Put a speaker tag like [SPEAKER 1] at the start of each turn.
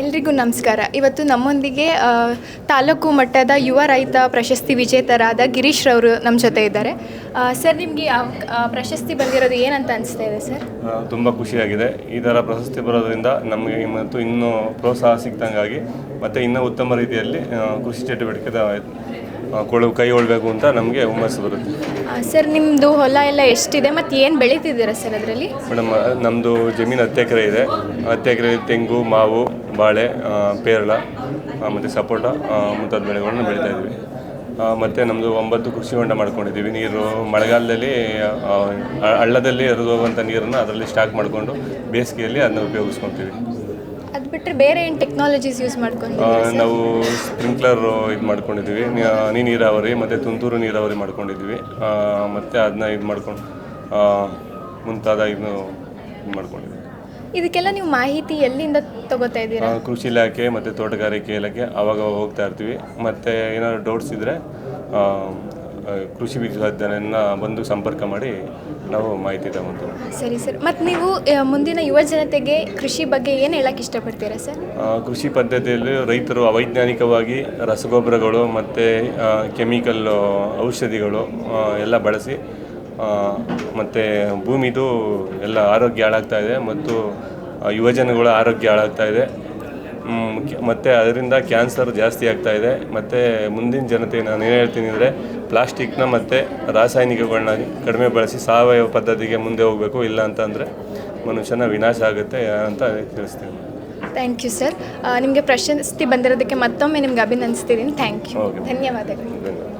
[SPEAKER 1] ಎಲ್ರಿಗೂ ನಮಸ್ಕಾರ. ಇವತ್ತು ನಮ್ಮೊಂದಿಗೆ ತಾಲೂಕು ಮಟ್ಟದ ಯುವ ರೈತ ಪ್ರಶಸ್ತಿ ವಿಜೇತರಾದ ಗಿರೀಶ್ ರವರು ನಮ್ಮ ಜೊತೆ ಇದ್ದಾರೆ. ಸರ್, ನಿಮಗೆ ಪ್ರಶಸ್ತಿ ಬಂದಿರೋದು ಏನಂತ ಅನಿಸ್ತಾ ಇದೆ, ಸರ್?
[SPEAKER 2] ತುಂಬ ಖುಷಿಯಾಗಿದೆ. ಈ ಥರ ಪ್ರಶಸ್ತಿ ಬರೋದ್ರಿಂದ ನಮಗೆ ಮತ್ತು ಇನ್ನೂ ಪ್ರೋತ್ಸಾಹ ಸಿಕ್ಕಿದಂಗಾಗಿ ಮತ್ತು ಇನ್ನೂ ಉತ್ತಮ ರೀತಿಯಲ್ಲಿ ಕೃಷಿ ಚಟುವಟಿಕೆ ಕೊಳು ಕೈ ಕೈಗೊಳ್ಳಬೇಕು ಅಂತ ನಮಗೆ ಹುಮ್ಮಸ್ಸು ಬರುತ್ತೆ.
[SPEAKER 1] ಸರ್ ನಿಮ್ಮದು ಹೊಲ ಎಲ್ಲ ಎಷ್ಟಿದೆ ಮತ್ತು ಏನು ಬೆಳೀತಿದ್ದೀರಾ ಸರ್ ಅದರಲ್ಲಿ?
[SPEAKER 2] ಮೇಡಮ್ ನಮ್ಮದು ಜಮೀನು ಹತ್ತು ಎಕರೆ ಇದೆ. ಹತ್ತು ಎಕರೆ ತೆಂಗು ಮಾವು ಬಾಳೆ ಪೇರಳ ಮತ್ತು ಸಪೋಟ ಮುಂತಾದ ಬೆಳೆಗಳನ್ನು ಬೆಳೀತಾ ಇದ್ದೀವಿ ಮತ್ತು ನಮ್ಮದು ಒಂಬತ್ತು ಕೃಷಿ ಹೊಂಡ ಮಾಡ್ಕೊಂಡಿದ್ದೀವಿ. ನೀರು ಮಳೆಗಾಲದಲ್ಲಿ ಹಳ್ಳದಲ್ಲಿ ಹರಿದು ಹೋಗುವಂಥ ನೀರನ್ನು ಅದರಲ್ಲಿ ಸ್ಟಾಕ್ ಮಾಡಿಕೊಂಡು ಬೇಸಿಗೆಯಲ್ಲಿ ಅದನ್ನು ಉಪಯೋಗಿಸ್ಕೊತೀವಿ.
[SPEAKER 1] ಅದು ಬಿಟ್ಟರೆ ಬೇರೆ ಏನು ಟೆಕ್ನಾಲಜೀಸ್ ಯೂಸ್
[SPEAKER 2] ಮಾಡ್ಕೊಂಡಿದ್ದೀವಿ ನಾವು ಸ್ಪ್ರಿಂಕ್ಲರ್ ಇದು ಮಾಡ್ಕೊಂಡಿದ್ದೀವಿ. ಹನಿ ನೀರಾವರಿ ಮತ್ತು ತುಂತುರು ನೀರಾವರಿ ಮಾಡ್ಕೊಂಡಿದ್ದೀವಿ. ಮತ್ತು ಅದನ್ನ ಇದು ಮಾಡ್ಕೊಂಡು ಮುಂತಾದ ಇದು ಇದು ಮಾಡ್ಕೊಂಡಿದ್ದೀವಿ.
[SPEAKER 1] ಇದಕ್ಕೆಲ್ಲ ನೀವು ಮಾಹಿತಿ ಎಲ್ಲಿಂದ ತಗೋತಾ ಇದ್ದೀರಾ?
[SPEAKER 2] ಕೃಷಿ ಇಲಾಖೆ ಮತ್ತು ತೋಟಗಾರಿಕೆ ಇಲಾಖೆ ಅವಾಗ ಹೋಗ್ತಾ ಇರ್ತೀವಿ. ಮತ್ತು ಏನಾದ್ರು ಡೌಟ್ಸ್ ಇದ್ದರೆ ಕೃಷಿ ವಿದ್ಯಾರ್ಥಿಯನ್ನ ಬಂದು ಸಂಪರ್ಕ ಮಾಡಿ ನಾವು ಮಾಹಿತಿ ತಗೊಂತೀವಿ
[SPEAKER 1] ಸರಿ ಸರ್ ಮತ್ತು ನೀವು ಆ, ಮುಂದಿನ ಯುವ ಜನತೆಗೆ ಕೃಷಿ ಬಗ್ಗೆ ಏನು ಹೇಳಕ್ಕೆ ಇಷ್ಟಪಡ್ತೀರಾ ಸರ್?
[SPEAKER 2] ಆ, ಕೃಷಿ ಪದ್ಧತಿಯಲ್ಲಿ ರೈತರು ಅವೈಜ್ಞಾನಿಕವಾಗಿ ರಸಗೊಬ್ಬರಗಳು ಮತ್ತು ಕೆಮಿಕಲ್ ಔಷಧಿಗಳು ಆ, ಎಲ್ಲ ಬಳಸಿ ಮತ್ತು ಭೂಮಿದು ಎಲ್ಲ ಆರೋಗ್ಯ ಹಾಳಾಗ್ತಾ ಇದೆ ಮತ್ತು ಆ, ಯುವಜನಗಳ ಆರೋಗ್ಯ ಹಾಳಾಗ್ತಾ ಇದೆ. ಮತ್ತು ಅದರಿಂದ ಕ್ಯಾನ್ಸರ್ ಜಾಸ್ತಿ ಆಗ್ತಾ ಇದೆ. ಮತ್ತು ಮುಂದಿನ ಜನತೆ ನಾನು ಏನು ಹೇಳ್ತೀನಿ ಅಂದರೆ ಪ್ಲಾಸ್ಟಿಕ್ನ ಮತ್ತು ರಾಸಾಯನಿಕಗಳನ್ನ ಕಡಿಮೆ ಬಳಸಿ ಸಾವಯವ ಪದ್ಧತಿಗೆ ಮುಂದೆ ಹೋಗಬೇಕು. ಇಲ್ಲ ಅಂತಂದರೆ ಮನುಷ್ಯನ ವಿನಾಶ ಆಗುತ್ತೆ ಅಂತ ತಿಳಿಸ್ತೀನಿ.
[SPEAKER 1] ಥ್ಯಾಂಕ್ ಯು ಸರ್ ನಿಮಗೆ ಪ್ರಶಸ್ತಿ ಬಂದಿರೋದಕ್ಕೆ ಮತ್ತೊಮ್ಮೆ ನಿಮ್ಗೆ ಅಭಿನಂದಿಸ್ತೀನಿ ಥ್ಯಾಂಕ್ ಯು ಧನ್ಯವಾದಗಳು.
[SPEAKER 2] ಧನ್ಯವಾದ.